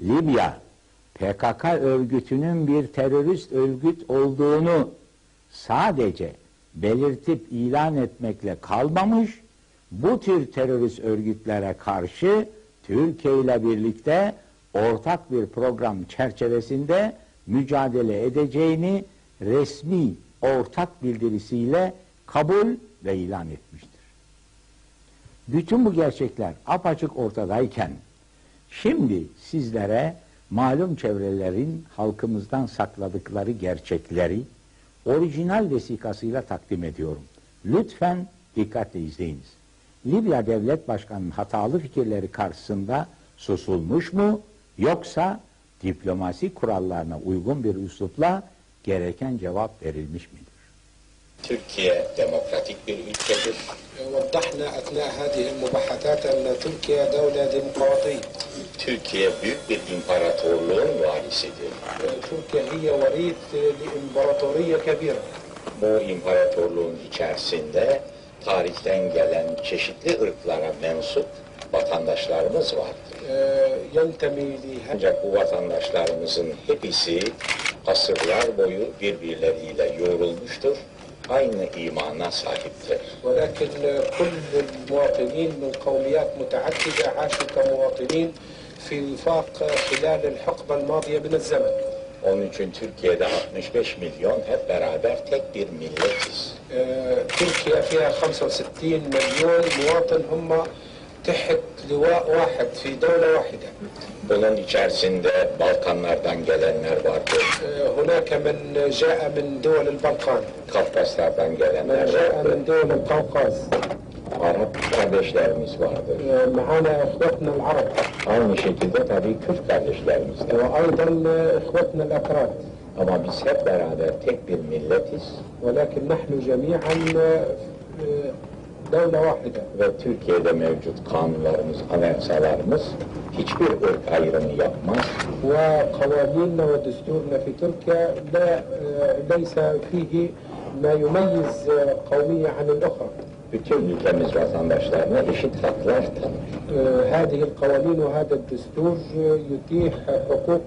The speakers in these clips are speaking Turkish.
Libya PKK örgütünün bir terörist örgüt olduğunu sadece belirtip ilan etmekle kalmamış, bu tür terörist örgütlere karşı Türkiye ile birlikte ortak bir program çerçevesinde mücadele edeceğini resmi ortak bildirisiyle kabul ve ilan etmiştir. Bütün bu gerçekler apaçık ortadayken şimdi sizlere malum çevrelerin halkımızdan sakladıkları gerçekleri orijinal vesikasıyla takdim ediyorum. Lütfen dikkatle izleyiniz. Libya Devlet Başkanı'nın hatalı fikirleri karşısında susulmuş mu yoksa diplomasi kurallarına uygun bir üslupla gereken cevap verilmiş midir? Türkiye demokratik bir ülkedir. وضحنا أثناء هذه المباحثات أن تركيا دولة ديمقراطية Türkiye büyük bir imparatorluğun varisidir. تركيا هي وريث لإمبراطورية كبيرة Bu imparatorluğun içerisinde tarihten gelen çeşitli ırklara mensup vatandaşlarımız vardır. ينتمي لها Ancak bu vatandaşlarımızın hepsi asırlar boyu birbirleriyle yoğrulmuştur. Aynı imana sahiptir. ولكن كل المواطنين من قوميات متعددة عاشوا كمواطنين في وفاق خلال الحقبة الماضية من الزمن Onun için Türkiye'de 65 milyon hep beraber tek bir milletiz. تركيا فيها 65 مليون مواطن هم تحت لواء واحد في دولة واحدة Bunun içerisinde Balkanlardan gelenler vardır. هناك من جاء من دول البلقان Kafkaslardan من gelenler جاء vardır. من دول القوقاز Arap kardeşlerimiz vardır. معنا اخوتنا العرب Aynı şekilde tabii Kürt kardeşlerimiz de. وأيضا اخوتنا الاكراد Ama biz hep beraber tek bir milletiz ولكن نحن جميعا Dövlət vahidi. Və Türkiyədə mövcud qanunlarımız, anayasalarımız hiçbir ırk ayrımı yapmaz. Və qavanimlə və düsturlə fi Türkiyə də leysə fihi mə yumayyiz qavmiyyə anil uxra. bütün ülkemiz vatandaşlarına eşit haklar tanır. هذه القوانين وهذا الدستور يتيح حقوق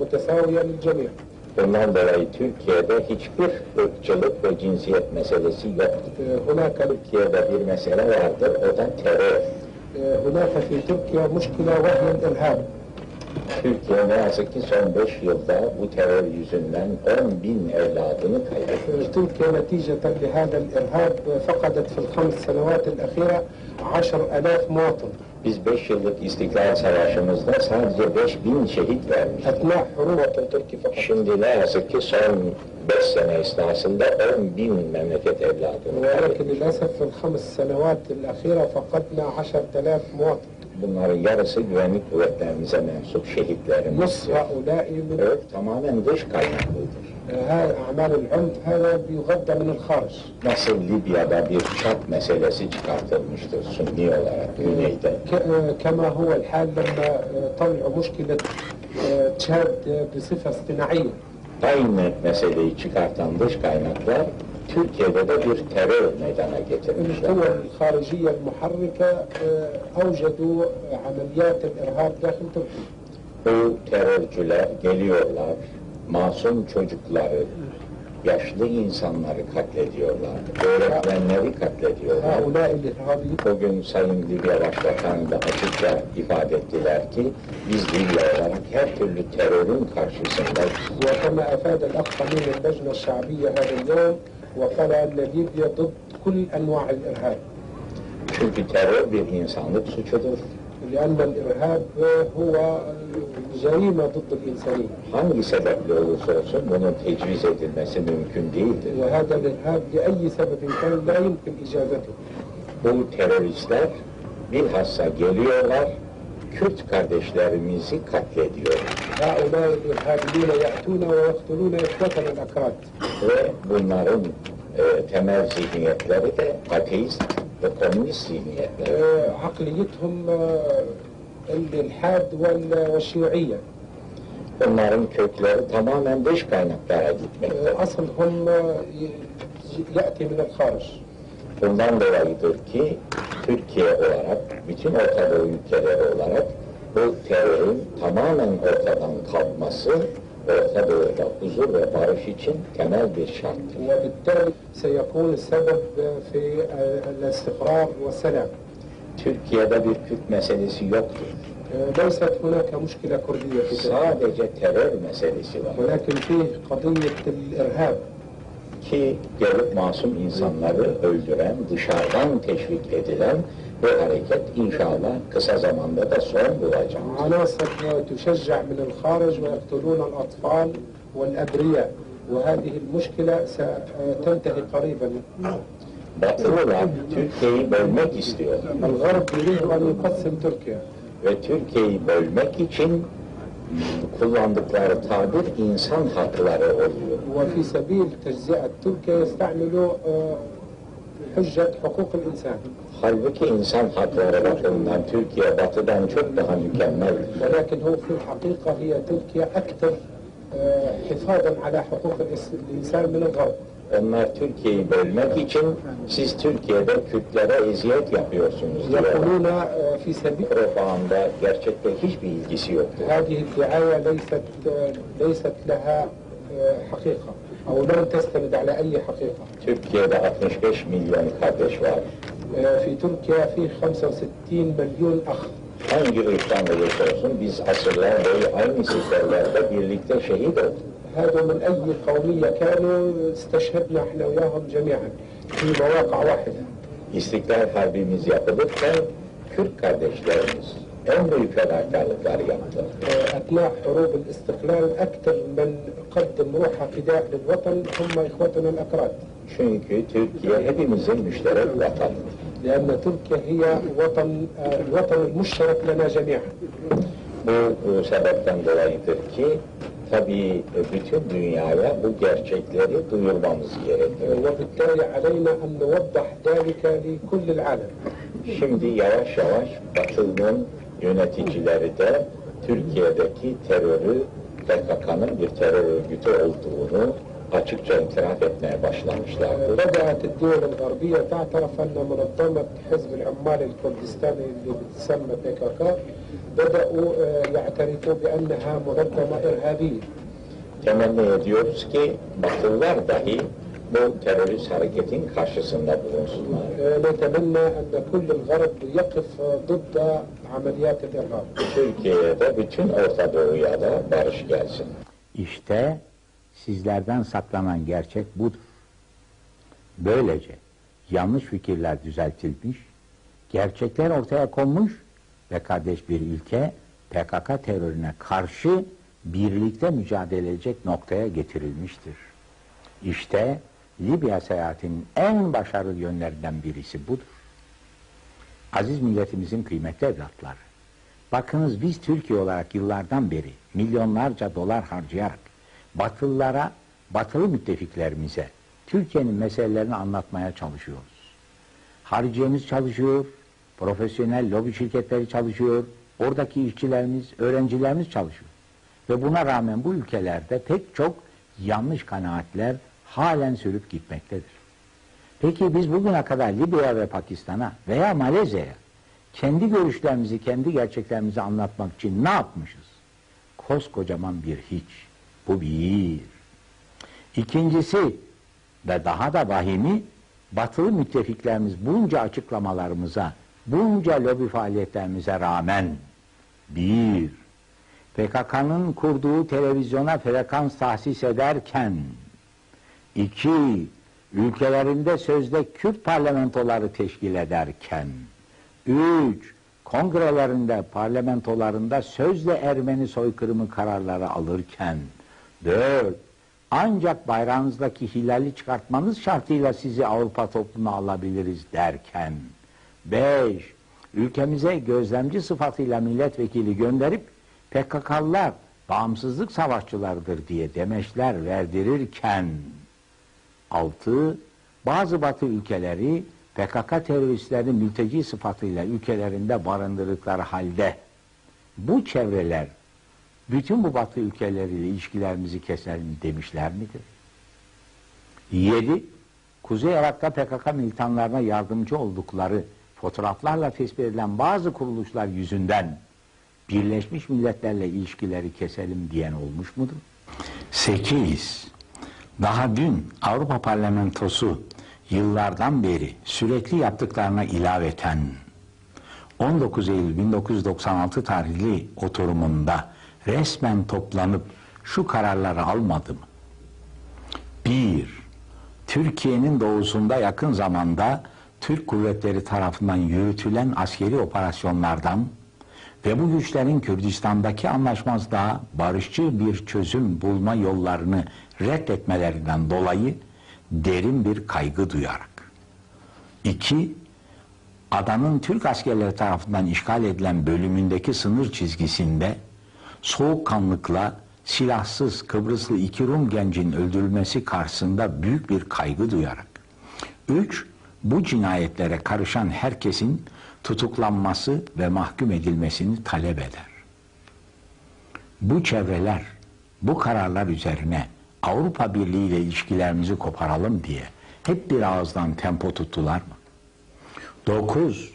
متساوية للجميع. Bundan dolayı Türkiye'de hiçbir ırkçılık ve cinsiyet meselesi yoktur. هناك Türkiye'de bir mesele vardır, o da terör. هناك في تركيا مشكلة وهي الإرهاب Türkiye ne yazık ki son beş yılda bu terör yüzünden 10 bin evladını kaybetti. Türkiye neticeden lihada irhab fakadet fil khams senevat akhira 10,000 muatın. Biz beş yıllık İstiklal Savaşı'mızda sadece beş bin şehit vermişiz. Şimdi ne yazık ki son beş sene esnasında on bin memleket evladını kaybettik. Ve lakin lilesef fil khams senevat akhira fakatna 10,000 muatın Bunların yarısı güvenlik kuvvetlerimize mensup şehitlerimiz. نصف هؤلاء من Evet, tamamen dış kaynaklıdır. هذا أعمال العنف هذا بيغذى من الخارج Nasıl Libya'da bir çat meselesi çıkartılmıştır Sunni olarak güneyde. ك- كما هو الحال لما طلعوا مشكلة تشاد بصفة اصطناعية Aynı meseleyi çıkartan dış kaynaklar Türkiye'de de bir terör meydana getirmişler. القوى الخارجية المحركة أوجدوا عمليات الإرهاب داخل تركيا Bu terörcüler geliyorlar, masum çocukları, yaşlı insanları katlediyorlar, öğretmenleri katlediyorlar. هؤلاء الإرهابيين Bugün Sayın Libya Başbakanı da açıkça ifade ettiler ki biz Libya olarak her türlü terörün karşısındayız. وكما أفاد الأخ من اللجنة الشعبية هذا اليوم وقال أن ليبيا ضد كل أنواع الإرهاب Çünkü terör bir insanlık suçudur. لأن الإرهاب هو جريمة ضد الإنسانية Hangi sebeple olursa olsun bunun tecviz edilmesi mümkün değildir. وهذا الإرهاب لأي سبب كان لا يمكن إجابته Bu teröristler bilhassa geliyorlar, Kürt kardeşlerimizi katlediyor. هؤلاء الإرهابيون يأتون ويقتلون إخوتنا الأكراد Ve bunların e, temel zihniyetleri de ateist ve komünist zihniyetler. آه، عقليتهم آه، الإلحاد وال- والشيوعية Bunların kökleri tamamen dış kaynaklara gitmekte. آه، أصلهم آه، ي- يأتي من الخارج Bundan dolayıdır ki Türkiye olarak, bütün Orta Doğu ülkeleri olarak bu terörün tamamen ortadan kalkması Orta Doğu'da huzur ve barış için temel bir şarttır. وبالتالي سيكون السبب في الاستقرار والسلام Türkiye'de bir Kürt meselesi yoktur. ليست هناك مشكلة كردية في تركيا Sadece terör meselesi var. ولكن فيه قضية الإرهاب Ki gelip masum insanları öldüren, dışarıdan teşvik edilen bu hareket inşallah kısa zamanda da son bulacak. عناصر تشجع من الخارج ويقتلون الأطفال والأبرياء وهذه المشكلة ستنتهي قريبا Batılılar Türkiye'yi bölmek istiyor. الغرب يريد أن يقسم تركيا Ve Türkiye'yi bölmek için kullandıkları tabir insan hakları oluyor. وفي سبيل تجزئة تركيا يستعملوا Hüccet hukuk insan. Halbuki insan hakları bakımından Türkiye batıdan çok daha mükemmel. Lakin hu fi hakika hiye Türkiye ektir ee, hifadan ala hukuk insan min gavb. Onlar Türkiye'yi bölmek için siz Türkiye'de Kürtlere eziyet yapıyorsunuz diyorlar. E, fi sebil. Refahında gerçekte hiçbir ilgisi yoktur. Hadihi diaya leyset, leyset leha e, hakika. آه، أو لن تستند على أي حقيقة Türkiye'de 65 milyon kardeş var. آه، في تركيا في 65 مليون أخ Hangi ırktan olursa olsun biz asırlar boyu aynı siperlerde birlikte şehit olduk. هذا من أي قومية كانوا استشهدنا إحنا وياهم جميعا في مواقع واحدة İstiklal Harbimiz yapılırken Kürt kardeşlerimiz عمري فلا كان ذلك أثناء حروب الاستقلال أكثر من قدم روحه فداء للوطن هم إخوتنا الأكراد شنك تركيا هذه من زين مشترك الوطن لأن تركيا هي وطن آه، الوطن المشترك لنا جميعا وسببتن dolayı تركيا tabi bütün dünyaya bu gerçekleri duyurmamız gerekiyor. Vakitleri aleyna en nevaddah dalika li kulli alam. Şimdi yavaş yavaş batılının yöneticileri de Türkiye'deki terörü PKK'nın bir terör örgütü olduğunu açıkça itiraf etmeye başlamışlardır. بدأت الدول الغربية تعترف أن منظمة حزب العمال الكردستاني اللي بتسمى بي كي كي بدأوا آه، يعترفوا بأنها منظمة إرهابية Temenni ediyoruz ki Batılılar dahi bu terörist hareketin karşısında bulunsunlar. آه، نتمنى أن كل الغرب يقف آه، ضد عمليات الإرهاب Türkiye'de bütün Orta Doğu'ya da barış gelsin. İşte sizlerden saklanan gerçek budur. Böylece yanlış fikirler düzeltilmiş, gerçekler ortaya konmuş ve kardeş bir ülke PKK terörüne karşı birlikte mücadele edecek noktaya getirilmiştir. İşte Libya seyahatinin en başarılı yönlerinden birisi budur. Aziz milletimizin kıymetli evlatları, bakınız biz Türkiye olarak yıllardan beri milyonlarca dolar harcayarak Batılılara, batılı müttefiklerimize Türkiye'nin meselelerini anlatmaya çalışıyoruz. Hariciyemiz çalışıyor, profesyonel lobi şirketleri çalışıyor, oradaki işçilerimiz, öğrencilerimiz çalışıyor. Ve buna rağmen bu ülkelerde pek çok yanlış kanaatler halen sürüp gitmektedir. Peki biz bugüne kadar Libya ve Pakistan'a veya Malezya'ya kendi görüşlerimizi, kendi gerçeklerimizi anlatmak için ne yapmışız? Koskocaman bir hiç. Bu bir. İkincisi ve daha da vahimi batılı müttefiklerimiz bunca açıklamalarımıza, bunca lobi faaliyetlerimize rağmen bir, PKK'nın kurduğu televizyona frekans tahsis ederken iki, ülkelerinde sözde Kürt parlamentoları teşkil ederken üç, kongrelerinde, parlamentolarında sözde Ermeni soykırımı kararları alırken dört, ancak bayrağınızdaki hilali çıkartmanız şartıyla sizi Avrupa toplumuna alabiliriz derken beş, ülkemize gözlemci sıfatıyla milletvekili gönderip PKK'lılar bağımsızlık savaşçılarıdır diye demeçler verdirirken altı, bazı batı ülkeleri PKK teröristlerini mülteci sıfatıyla ülkelerinde barındırdıkları halde bu çevreler bütün bu batı ülkeleriyle ilişkilerimizi keselim demişler midir? Yedi, Kuzey Irak'ta PKK militanlarına yardımcı oldukları fotoğraflarla tespit edilen bazı kuruluşlar yüzünden Birleşmiş Milletler'le ilişkileri keselim diyen olmuş mudur? 8. Daha dün Avrupa Parlamentosu yıllardan beri sürekli yaptıklarına ilaveten 19 Eylül 1996 tarihli oturumunda resmen toplanıp şu kararları almadı mı? 1. Türkiye'nin doğusunda yakın zamanda Türk kuvvetleri tarafından yürütülen askeri operasyonlardan ve bu güçlerin Kürdistan'daki anlaşmazlığa barışçı bir çözüm bulma yollarını reddetmelerinden dolayı derin bir kaygı duyarak. 2. Adanın Türk askerleri tarafından işgal edilen bölümündeki sınır çizgisinde soğukkanlıkla silahsız Kıbrıslı iki Rum gencin öldürülmesi karşısında büyük bir kaygı duyarak. 3. Bu cinayetlere karışan herkesin tutuklanması ve mahkum edilmesini talep eder. Bu çevreler, bu kararlar üzerine Avrupa Birliği ile ilişkilerimizi koparalım diye hep bir ağızdan tempo tuttular mı? 9.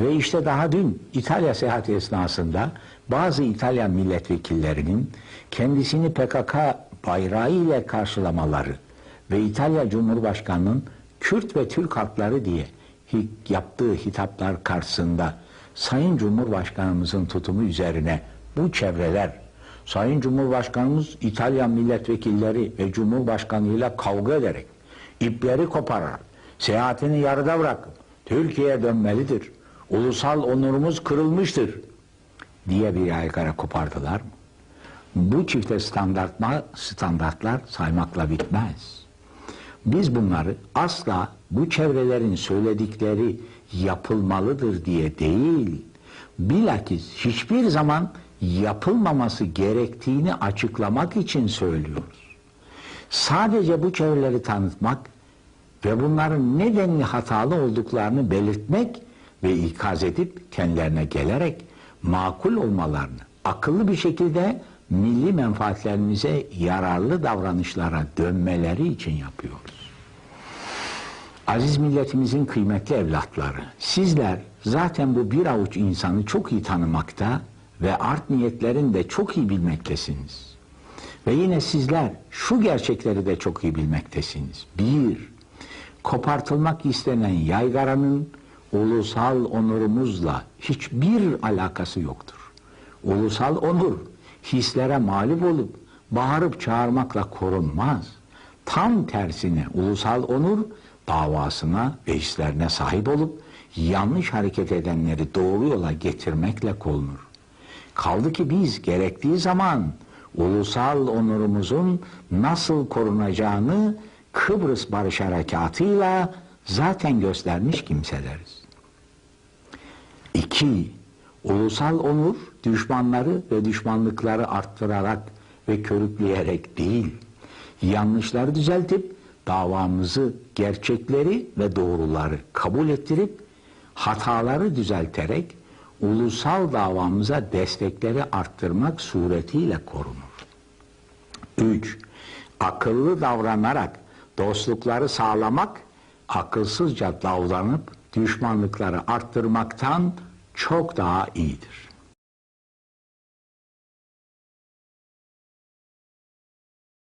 Ve işte daha dün İtalya seyahati esnasında bazı İtalyan milletvekillerinin kendisini PKK bayrağı ile karşılamaları ve İtalya Cumhurbaşkanı'nın Kürt ve Türk halkları diye yaptığı hitaplar karşısında Sayın Cumhurbaşkanımızın tutumu üzerine bu çevreler Sayın Cumhurbaşkanımız İtalyan milletvekilleri ve Cumhurbaşkanıyla kavga ederek ipleri kopararak seyahatini yarıda bırakıp Türkiye'ye dönmelidir. Ulusal onurumuz kırılmıştır diye bir yaygara kopardılar mı? Bu çifte standartlar, standartlar saymakla bitmez. Biz bunları asla bu çevrelerin söyledikleri yapılmalıdır diye değil, bilakis hiçbir zaman yapılmaması gerektiğini açıklamak için söylüyoruz. Sadece bu çevreleri tanıtmak ve bunların nedenli hatalı olduklarını belirtmek ve ikaz edip kendilerine gelerek makul olmalarını, akıllı bir şekilde milli menfaatlerimize yararlı davranışlara dönmeleri için yapıyoruz. Aziz milletimizin kıymetli evlatları, sizler zaten bu bir avuç insanı çok iyi tanımakta ve art niyetlerini de çok iyi bilmektesiniz. Ve yine sizler şu gerçekleri de çok iyi bilmektesiniz. Bir, kopartılmak istenen yaygaranın ulusal onurumuzla hiçbir alakası yoktur. Ulusal onur hislere mağlup olup bağırıp çağırmakla korunmaz. Tam tersine ulusal onur davasına ve hislerine sahip olup yanlış hareket edenleri doğru yola getirmekle korunur. Kaldı ki biz gerektiği zaman ulusal onurumuzun nasıl korunacağını Kıbrıs Barış Harekatı'yla zaten göstermiş kimseleriz. İki, ulusal onur düşmanları ve düşmanlıkları arttırarak ve körükleyerek değil, yanlışları düzeltip davamızı, gerçekleri ve doğruları kabul ettirip hataları düzelterek ulusal davamıza destekleri arttırmak suretiyle korunur. 3. Akıllı davranarak dostlukları sağlamak, akılsızca davranıp düşmanlıkları arttırmaktan çok daha iyidir.